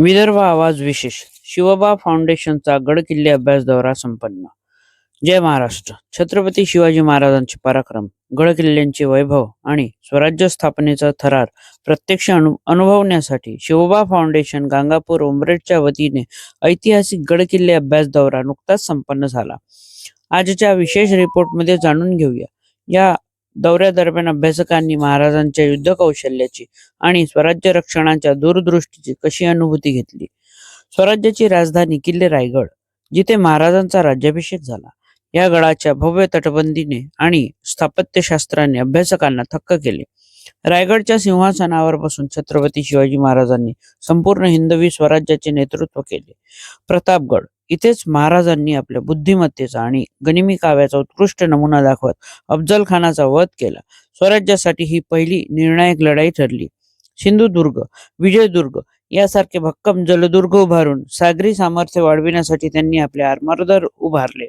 विदर्भ आवाज विशेष. शिवबा फाउंडेशनचा गडकिल्ले अभ्यास दौरा संपन्न. जय महाराष्ट्र. छत्रपती शिवाजी महाराजांचे पराक्रम गडकिल्ल्यांचे वैभव आणि स्वराज्य स्थापनेचा थरार प्रत्यक्ष अनु अनुभवण्यासाठी शिवबा फाउंडेशन गांगापूर उमरेडच्या वतीने ऐतिहासिक गडकिल्ले अभ्यास दौरा नुकताच संपन्न झाला. आजच्या विशेष रिपोर्टमध्ये जाणून घेऊया. या दौऱ्यादरम्यान अभ्यासकांनी महाराजांच्या युद्ध कौशल्याची आणि स्वराज्य रक्षणाच्या दूरदृष्टीची कशी अनुभूती घेतली? स्वराज्याची राजधानी किल्ले रायगड जिथे महाराजांचा राज्याभिषेक झाला. या गडाच्या भव्य तटबंदीने आणि स्थापत्यशास्त्राने अभ्यासकांना थक्क केले. रायगडच्या सिंहासनावर बसून छत्रपती शिवाजी महाराजांनी संपूर्ण हिंदवी स्वराज्याचे नेतृत्व केले. प्रतापगड इथेच महाराजांनी आपल्या बुद्धिमत्तेचा आणि गनिमी काव्याचा उत्कृष्ट नमुना दाखवत अफजल खानाचा वध केला. स्वराज्यासाठी ही पहिली निर्णायक लढाई ठरली. सिंधुदुर्ग विजयदुर्ग यासारखे भक्कम जलदुर्ग उभारून सागरी सामर्थ्य वाढविण्यासाठी त्यांनी आपले आरमारदार उभारले.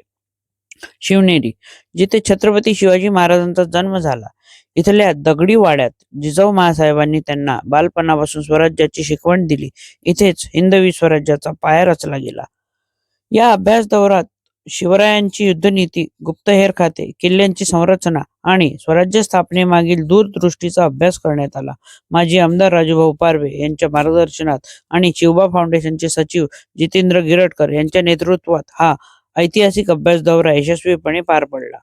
शिवनेरी जिथे छत्रपती शिवाजी महाराजांचा जन्म झाला इथल्या दगडी वाड्यात जिजाऊ महासाहेबांनी त्यांना बालपणापासून स्वराज्याची शिकवण दिली. इथेच हिंदवी स्वराज्याचा पाया रचला गेला. या अभ्यास दौरात शिवरायांची युद्धनीती गुप्तहेर खाते किल्ल्यांची संरचना आणि स्वराज्य स्थापनेमागील दूरदृष्टीचा अभ्यास करण्यात आला. माजी आमदार राजूभाऊ पारवे यांच्या मार्गदर्शनात आणि शिवबा फाउंडेशनचे सचिव जितेंद्र गिरटकर यांच्या नेतृत्वात हा ऐतिहासिक अभ्यास दौरा यशस्वीपणे पार पडला.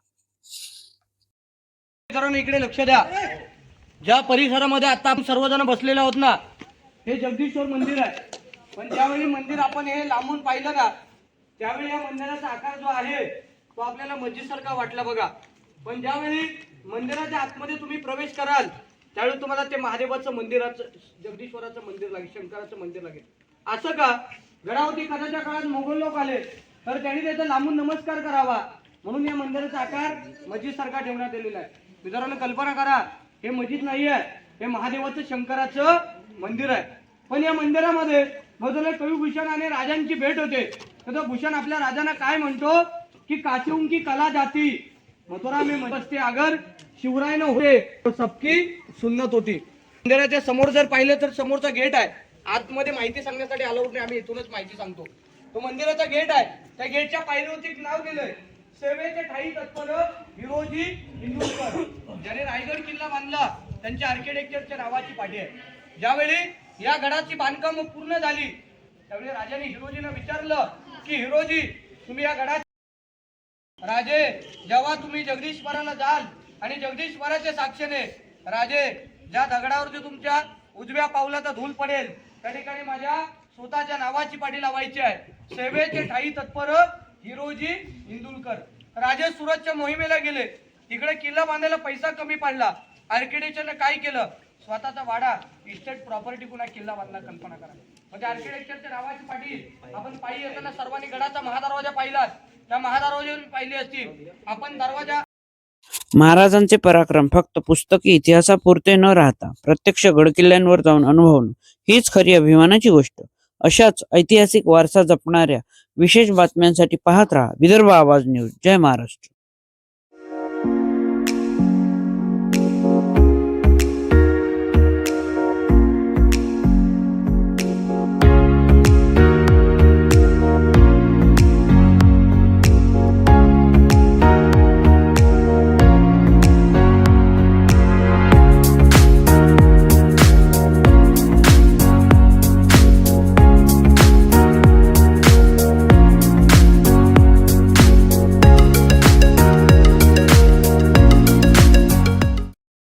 इकडे लक्ष द्या. ज्या परिसरामध्ये आता आपण सर्वजण बसलेले आहोत ना हे जगदीश्वर मंदिर आहे. पण ज्यावेळी मंदिर आपण हे लांबून पाहिलं ना त्यावेळी या मंदिराचा आकार जो आहे तो आपल्याला मस्जिदसारखा वाटला बघा. पण ज्यावेळी मंदिराच्या आतमध्ये तुम्ही प्रवेश कराल त्यावेळी तुम्हाला ते महादेवाचं मंदिराचं जगदीश्वराचं मंदिर लागेल शंकराचं मंदिर लागेल. असं का? गडावती कथाच्या काळात मोगल लोक आले तर त्यांनी त्याचा लांबून नमस्कार करावा. म्हणून या मंदिराचा आकार मस्जिद सारखा ठेवण्यात आलेला आहे. मित्रांनो कल्पना करा हे मस्जिद नाही आहे हे महादेवाचं शंकराचं मंदिर आहे. पण या मंदिरामध्ये बाजूला कविभूषण आणि राजांची भेट होते. तर तो भूषण आपल्या राजांना काय म्हणतो? की काशीहून की कला जाती. मथुरा मी बसते अगर शिवराय न होते तो सबकी सुन्नत होती. मंदिराच्या समोर जर पाहिलं तर समोरचा गेट आहे. आतमध्ये माहिती सांगण्यासाठी अलाउड नाही. आम्ही इथूनच माहिती सांगतो. तो मंदिराचा गेट आहे. त्या गेटच्या पायरीवरती एक नाव दिलंय. सेवेचे ठाई तत्पर विरोधी हिंदुस्कर ज्याने रायगड किल्ला बांधला त्यांच्या आर्किटेक्चरच्या नावाची पाठी आहे. ज्यावेळी या गडाची बांधकाम पूर्ण झाली त्यावेळी राजाने हिरोजीनं विचारलं की हिरोजी तुम्ही या गडात राजे जेव्हा तुम्ही जगदीश्वराला जाल आणि जगदीश्वराच्या साक्षीने राजे ज्या दगडावरती तुमच्या उजव्या पावलाचा धूल पडेल त्या ठिकाणी माझ्या स्वतःच्या नावाची पाठी लावायची आहे. सेवेचे ठाई तत्पर हिरोजी इंदुलकर. राजे सुरतच्या मोहिमेला गेले. तिकडे किल्ला बांधायला पैसा कमी पडला. आर्किटेक्चरने काय केलं? स्वतःचा वाडा इस्टेट प्रॉपर्टी पुन्हा किल्ला बांधला कल्पना करा. म्हणजे नावाची पाठी आपण पायी येताना सर्वांनी गडाचा महादरवाजा त्या महादरवाजावर पाहिली असती आपण दरवाजा महाराजांचे पराक्रम फक्त पुस्तकी इतिहासापुरते न राहता प्रत्यक्ष गडकिल्ल्यांवर जाऊन अनुभवणं हीच खरी अभिमानाची गोष्ट. अशाच ऐतिहासिक वारसा जपणाऱ्या विशेष बातम्यांसाठी पाहत राहा विदर्भ आवाज न्यूज. जय महाराष्ट्र.